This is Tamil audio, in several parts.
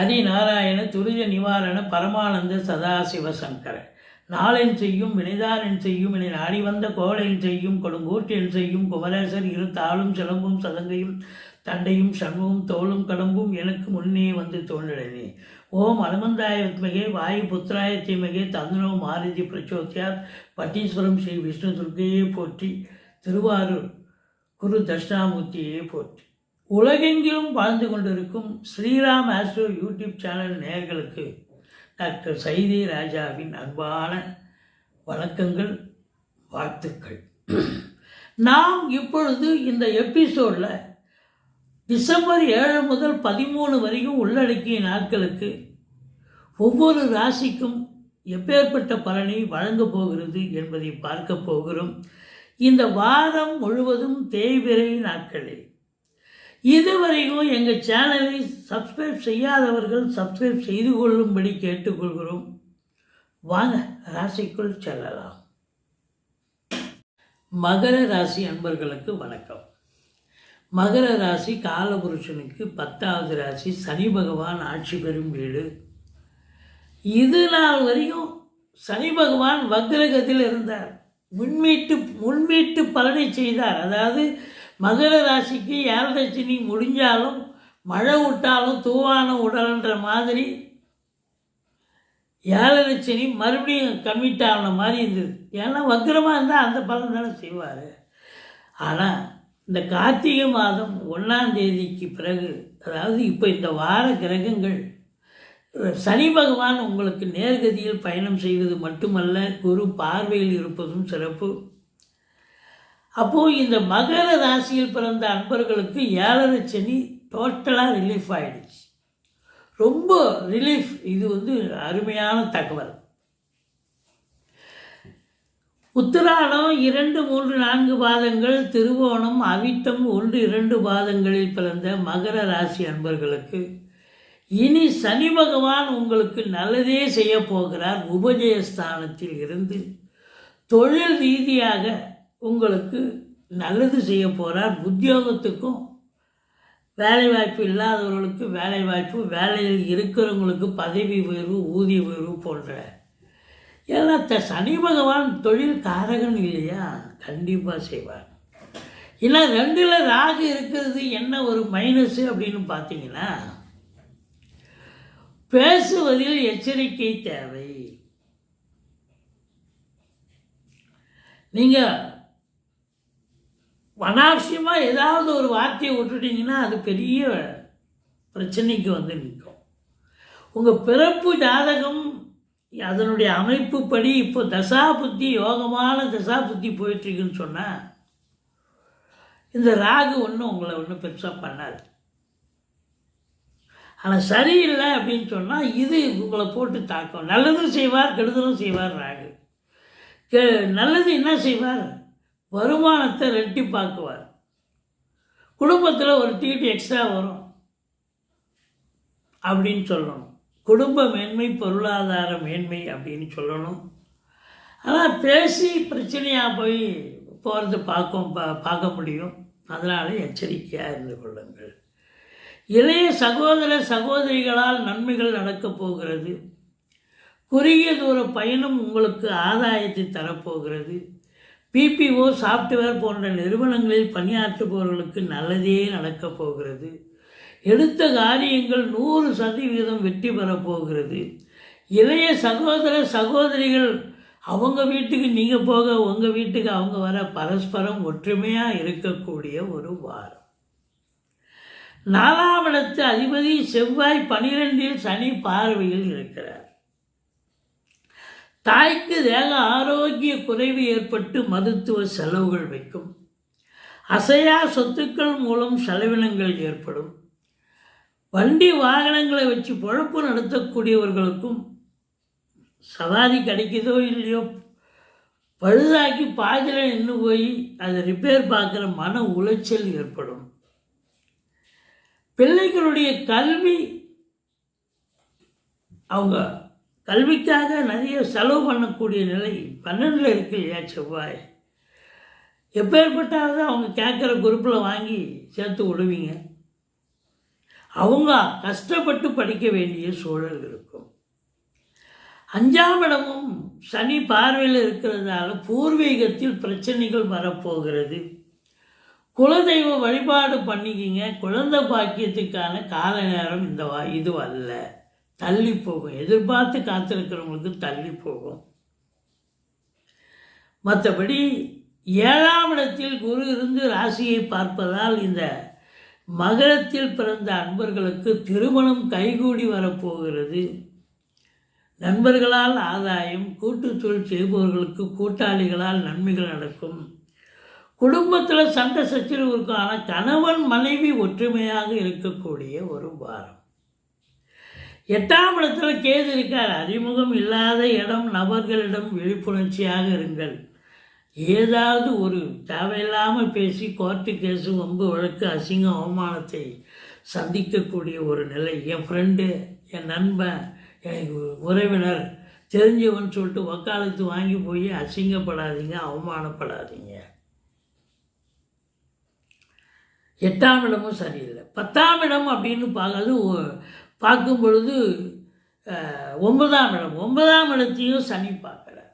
அதிநாராயண துரித நிவாரண பரமானந்த சதாசிவ சங்கர. நாளென் செய்யும் வினைதாரன் செய்யும் என நாடி வந்த கோளென் செய்யும் கொடுங்கூற்றென் செய்யும் குமரேசர் இரு தாளும் சிலம்பும் சதங்கையும் தண்டையும் சண்முகம் தோளும் கடம்பும் எனக்கு முன்னே வந்து தோன்றினே ஓம் அனுமந்தாய வித்மகே வாயு புத்திராய தீமகே தந்தனோ மாருதி பிரச்சோத்தியார் பட்டீஸ்வரம் ஸ்ரீ விஷ்ணு துர்க்கையே போற்றி திருவாரூர் குரு தட்சிணாமூர்த்தியே போற்றி. உலகெங்கிலும் வாழ்ந்து கொண்டிருக்கும் ஸ்ரீராம் ஆஸ்ட்ரோ யூடியூப் சேனல் நேயர்களுக்கு டாக்டர் சைதி ராஜாவின் அன்பான வணக்கங்கள் வாழ்த்துக்கள். நாம் இப்பொழுது இந்த எபிசோடில் டிசம்பர் ஏழு முதல் பதிமூணு வரைக்கும் உள்ளடக்கிய நாட்களுக்கு ஒவ்வொரு ராசிக்கும் எப்பேற்பட்ட பலனை வழங்கப் போகிறது என்பதை பார்க்க போகிறோம். இந்த வாரம் முழுவதும் தேய்பிரை நாட்களில் இதுவரைக்கும் எங்கள் சேனலை சப்ஸ்கிரைப் செய்யாதவர்கள் சப்ஸ்கிரைப் செய்து கொள்ளும்படி கேட்டுக்கொள்கிறோம். வாங்க ராசிக்குள் செல்லலாம். மகர ராசி அன்பர்களுக்கு வணக்கம். மகர ராசி காலபுருஷனுக்கு பத்தாவது ராசி சனி பகவான் ஆட்சி பெறும் வீடு. இது நாள் வரைக்கும் சனி பகவான் வக்ரகத்தில் இருந்தார். முன்மீட்டு முன்மீட்டு பலனை செய்தார். அதாவது மகர ராசிக்கு ஏழரை முடிஞ்சாலும் மழை விட்டாலும் தூவான உடல்ன்ற மாதிரி ஏழரை சனி மறுபடியும் கம்மிட் ஆன மாதிரி இருந்தது. ஏன்னா வக்கரமாக இருந்தால் அந்த பலன் தானே செய்வார். ஆனால் இந்த கார்த்திகை மாதம் ஒன்றாம் தேதிக்கு பிறகு அதாவது இப்போ இந்த வார கிரகங்கள் சனி பகவான் உங்களுக்கு நேர்கதியில் பயணம் செய்வது மட்டுமல்ல குரு பார்வையில் இருப்பதும் சிறப்பு. அப்போது இந்த மகர ராசியில் பிறந்த அன்பர்களுக்கு ஏழரை சனி டோட்டலாக ரிலீஃப் ஆயிடுச்சு. ரொம்ப ரிலீஃப் இது வந்து அருமையான தகவல். உத்திராடம் இரண்டு மூன்று நான்கு பாதங்கள் திருவோணம் அவிட்டம் ஒன்று இரண்டு பாதங்களில் பிறந்த மகர ராசி அன்பர்களுக்கு இனி சனி பகவான் உங்களுக்கு நல்லதே செய்ய போகிறார். உபஜயஸ்தானத்தில் இருந்து தொழில் ரீதியாக உங்களுக்கு நல்லது செய்ய போகிறார் உத்தியோகத்துக்கும் வேலைவாய்ப்பு இல்லாதவர்களுக்கு வேலைவாய்ப்பு வேலையில் இருக்கிறவங்களுக்கு பதவி உயர்வு ஊதிய உயர்வு போன்ற ஏன்னா த சனி பகவான் தொழில் காரகன் இல்லையா? கண்டிப்பாக செய்வார். ஏன்னா ரெண்டில் ராகு இருக்கிறது என்ன ஒரு மைனஸு அப்படின்னு பார்த்தீங்கன்னா பேசுவதில் எச்சரிக்கை தேவை. நீங்கள் அனாவசியமாக ஏதாவது ஒரு வார்த்தையை விட்டுட்டிங்கன்னா அது பெரிய பிரச்சனைக்கு வந்து நிற்கும். உங்கள் பிறப்பு ஜாதகம் அதனுடைய அமைப்பு படி இப்போ தசா புத்தி யோகமான தசா புத்தி போயிட்டுருக்குன்னு சொன்னால் இந்த ராகு ஒன்றும் உங்களை ஒன்றும் பெருசாக பண்ணாது. ஆனால் சரியில்லை அப்படின்னு சொன்னால் இது உங்களை போட்டு தாக்கும். நல்லதும் செய்வார் கெடுதலும் செய்வார் ராகு. கெ நல்லது என்ன செய்வார்? வருமானத்தை ரெட்டிப்பாக்குவார். குடும்பத்தில் ஒரு தீட்டு எக்ஸ்ட்ரா வரும். அப்படின்னு சொல்லணும். குடும்ப மேன்மை பொருளாதார மேன்மை அப்படின்னு சொல்லணும். ஆனால் பேசி பிரச்சனையாக போய் போகிறது பார்க்கும் பா பார்க்க முடியும். அதனால் எச்சரிக்கையாக இருந்து கொள்ளுங்கள். இளைய சகோதர சகோதரிகளால் நன்மைகள் நடக்கப் போகிறது. குறுகிய தூர பயணம் உங்களுக்கு ஆதாயத்தை தரப்போகிறது. பிபிஓ சாஃப்ட்வேர் போன்ற நிறுவனங்களில் பணியாற்றுபவர்களுக்கு நல்லதே நடக்கப் போகிறது. எடுத்த காரியங்கள் நூறு சதவீதம் வெற்றி பெறப்போகிறது இளைய சகோதர சகோதரிகள் அவங்க வீட்டுக்கு நீங்கள் போக உங்கள் வீட்டுக்கு அவங்க வர பரஸ்பரம் ஒற்றுமையாக இருக்கக்கூடிய ஒரு வாரம். நாலாம் அதிபதி செவ்வாய் பனிரெண்டில் சனி பார்வையில் இருக்கிறார். தாய்க்கு தேக ஆரோக்கிய குறைவு ஏற்பட்டு மருத்துவ செலவுகள் வைக்கும். அசையா சொத்துக்கள் மூலம் செலவினங்கள் ஏற்படும். வண்டி வாகனங்களை வச்சு பொழப்பு நடத்தக்கூடியவர்களுக்கும் சவாரி கிடைக்குதோ இல்லையோ பழுதாக்கி பாதியில் நின்று போய் அதை ரிப்பேர் பார்க்குற மன உளைச்சல் ஏற்படும். பிள்ளைகளுடைய கல்வி அவங்க கல்விக்காக நிறைய செலவு பண்ணக்கூடிய நிலை பன்னெண்டில் இருக்கு இல்லையா செவ்வாய்? எப்பேற்பட்டாவது அவங்க கேட்குற குரூப்பில் வாங்கி சேர்த்து விடுவீங்க. அவங்க கஷ்டப்பட்டு படிக்க வேண்டிய சூழல் இருக்கும். அஞ்சாம் இடமும் சனி பார்வையில் இருக்கிறதால பூர்வீகத்தில் பிரச்சனைகள் வரப்போகிறது. குலதெய்வ வழிபாடு பண்ணிக்கிங்க. குழந்தை பாக்கியத்துக்கான கால நேரம் இந்த வா இது அல்ல தள்ளி போகும். எதிர்பார்த்து காத்திருக்கிறவங்களுக்கு தள்ளி போகும். மற்றபடி ஏழாம் இடத்தில் குரு இருந்து ராசியை பார்ப்பதால் இந்த மகரத்தில் பிறந்த அன்பர்களுக்கு திருமணம் கைகூடி வரப்போகிறது. நண்பர்களால் ஆதாயம் கூட்டுத்தொழில் செய்பவர்களுக்கு கூட்டாளிகளால் நன்மைகள் நடக்கும். குடும்பத்தில் சண்டை சச்சரவு இருக்கும் ஆனால் கணவன் மனைவி ஒற்றுமையாக இருக்கக்கூடிய ஒரு வாரம். எட்டாம் இடத்துல கேது இருக்கார். அறிமுகம் இல்லாத இடம் நபர்களிடம் விழிப்புணர்ச்சியாக இருங்கள். ஏதாவது ஒரு தேவையில்லாமல் பேசி கோர்ட்டு கேஸு வம்பு வழக்கு அசிங்கம் அவமானத்தை சந்திக்கக்கூடிய ஒரு நிலை. என் ஃப்ரெண்டு என் நண்பன் என் உறவினர் தெரிஞ்சவன் சொல்லிட்டு வக்காலத்து வாங்கி போய் அசிங்கப்படாதீங்க அவமானப்படாதீங்க. எட்டாம் இடமும் சரியில்லை. பத்தாம் இடம் அப்படின்னு பார்க்கறது பார்க்கும் பொழுது ஒன்பதாம் இடம். ஒன்பதாம் இடத்தையும் சனி பார்க்குறார்.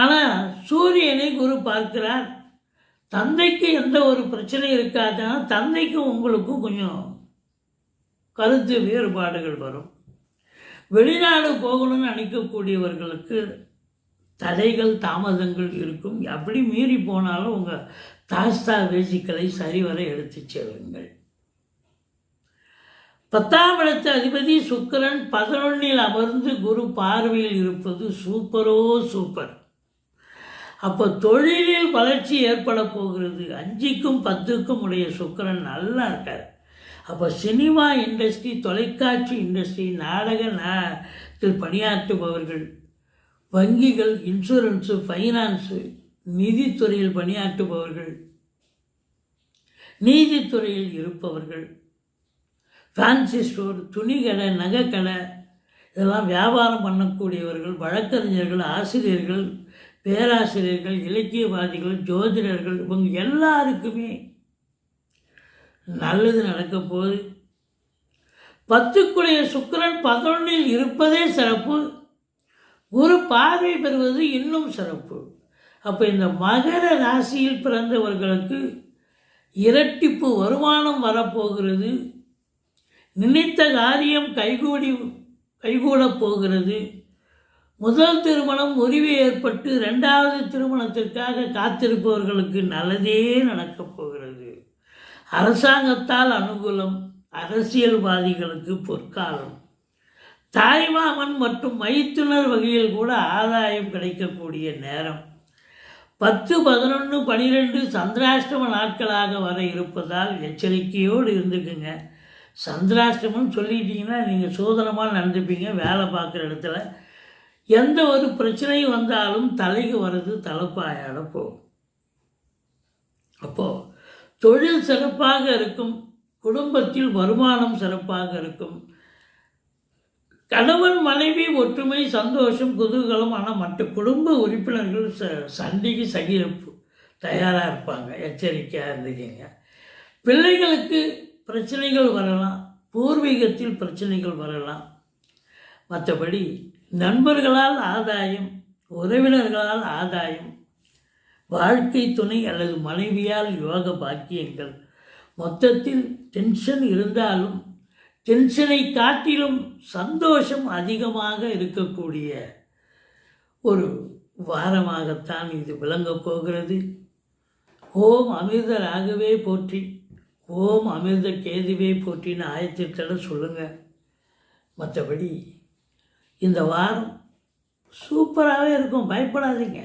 ஆனால் சூரியனை குரு பார்க்கிறார். தந்தைக்கு எந்த ஒரு பிரச்சனையும் இருக்காதுன்னா தந்தைக்கும் உங்களுக்கும் கொஞ்சம் கருத்து வேறுபாடுகள் வரும். வெளிநாடு போகணும்னு நினைக்கக்கூடியவர்களுக்கு தடைகள் தாமதங்கள் இருக்கும். அப்படி மீறி போனாலும் உங்கள் தாஸ்தா பேசிக்களை சரிவர எடுத்துச் செல்லுங்கள். பத்தாம் இடத்து அதிபதி சுக்கிரன் பதினொன்னில் அமர்ந்து குரு பார்வையில் இருப்பது சூப்பரோ சூப்பர். அப்போ தொழிலில் வளர்ச்சி ஏற்பட போகிறது. அஞ்சுக்கும் பத்துக்கும் உடைய சுக்கிரன் நல்லா இருக்கார். அப்போ சினிமா இண்டஸ்ட்ரி தொலைக்காட்சி இண்டஸ்ட்ரி நாடக நாட்டில் பணியாற்றுபவர்கள் வங்கிகள் இன்சூரன்ஸு ஃபைனான்ஸு நிதித்துறையில் பணியாற்றுபவர்கள் நீதித்துறையில் இருப்பவர்கள் ஃபேன்சி ஸ்டோர் துணிக்கடை நகைக்கடை இதெல்லாம் வியாபாரம் பண்ணக்கூடியவர்கள் வழக்கறிஞர்கள் ஆசிரியர்கள் பேராசிரியர்கள் இலக்கியவாதிகள் ஜோதிடர்கள் இவங்க எல்லாருக்குமே நல்லது நடக்க போகுது. பத்துக்குடைய சுக்கிரன் பதினொன்றில் இருப்பதே சிறப்பு. குரு பார்வை பெறுவது இன்னும் சிறப்பு. அப்போ இந்த மகர ராசியில் பிறந்தவர்களுக்கு இரட்டிப்பு வருமானம் வரப்போகிறது. நினைத்த காரியம் கைகூடி கைகூடப் போகிறது. முதல் திருமணம் முறிவு ஏற்பட்டு ரெண்டாவது திருமணத்திற்காக காத்திருப்பவர்களுக்கு நல்லதே நடக்கப் போகிறது. அரசாங்கத்தால் அனுகூலம் அரசியல்வாதிகளுக்கு பொற்காலம். தாய்மாமன் மற்றும் மைத்துனர் வகையில் கூட ஆதாயம் கிடைக்கக்கூடிய நேரம். பத்து பதினொன்று பனிரெண்டு சந்திராஷ்டம நாட்களாக வர இருப்பதால் எச்சரிக்கையோடு இருந்துக்குங்க. சந்திராஷ்டமம் சொல்லிட்டீங்கன்னா நீங்கள் சோதனமாக நடந்துப்பீங்க வேலை பார்க்குற இடத்துல. எந்த ஒரு பிரச்சனையும் வந்தாலும் தலைக்கு வர்றது தலைப்பாயாட போகும். அப்போது தொழில் சிறப்பாக இருக்கும் குடும்பத்தில் வருமானம் சிறப்பாக இருக்கும். கணவன் மனைவி ஒற்றுமை சந்தோஷம் குதூகலம் ஆனால் மற்ற குடும்ப உறுப்பினர்கள் ச சண்டைக்கு சகிப்பு தயாராக இருப்பாங்க எச்சரிக்கையாக இருந்துக்கிங்க. பிள்ளைகளுக்கு பிரச்சனைகள் வரலாம் பூர்வீகத்தில் பிரச்சனைகள் வரலாம். மற்றபடி நண்பர்களால் ஆதாயம் உறவினர்களால் ஆதாயம் வாழ்க்கை துணை அல்லது மனைவியால் யோக பாக்கியங்கள். மொத்தத்தில் டென்ஷன் இருந்தாலும் டென்ஷனை காட்டிலும் சந்தோஷம் அதிகமாக இருக்கக்கூடிய ஒரு வாரமாகத்தான் இது விளங்கப் போகிறது. ஓம் அமிர்தராகவே போற்றி. ஓம் அமிர்த கேதுவே போற்றின்னு ஆயத்திட்டட சொல்லுங்கள் மற்றபடி இந்த வாரம் சூப்பராகவே இருக்கும். பயப்படாதீங்க.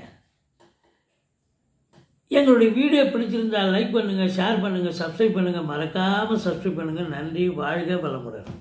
எங்களுடைய வீடியோ பிடிச்சிருந்தால் லைக் பண்ணுங்கள் ஷேர் பண்ணுங்கள் சப்ஸ்கிரைப் பண்ணுங்கள் மறக்காமல் சப்ஸ்கிரைப் பண்ணுங்கள் நன்றி வாழ்க வளமுடன்.